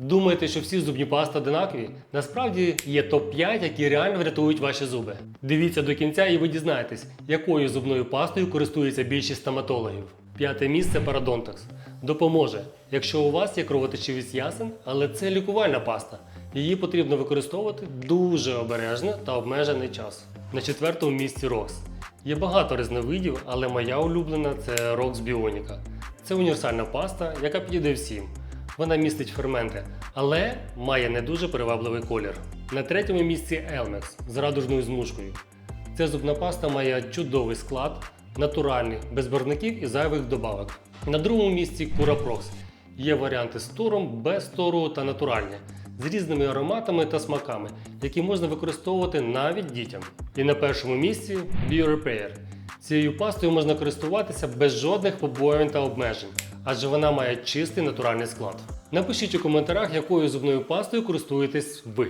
Думаєте, що всі зубні пасти одинакові? Насправді є топ-5, які реально врятують ваші зуби. Дивіться до кінця і ви дізнаєтесь, якою зубною пастою користується більшість стоматологів. П'яте місце Парадонтакс. Допоможе, якщо у вас є кровоточивість ясен, але це лікувальна паста. Її потрібно використовувати дуже обережно та обмежений час. На четвертому місці Рокс. Є багато різновидів, але моя улюблена це Rox Bionica. Це універсальна паста, яка підійде всім. Вона містить ферменти, але має не дуже привабливий колір. На третьому місці Elmex з радужною змушкою. Ця зубна паста має чудовий склад, натуральний, без барвників і зайвих добавок. На другому місці Curaprox. Є варіанти з туром, без туру та натуральні, з різними ароматами та смаками, які можна використовувати навіть дітям. І на першому місці BioRepair. Цією пастою можна користуватися без жодних побоювань та обмежень, адже вона має чистий натуральний склад. Напишіть у коментарях, якою зубною пастою користуєтесь ви.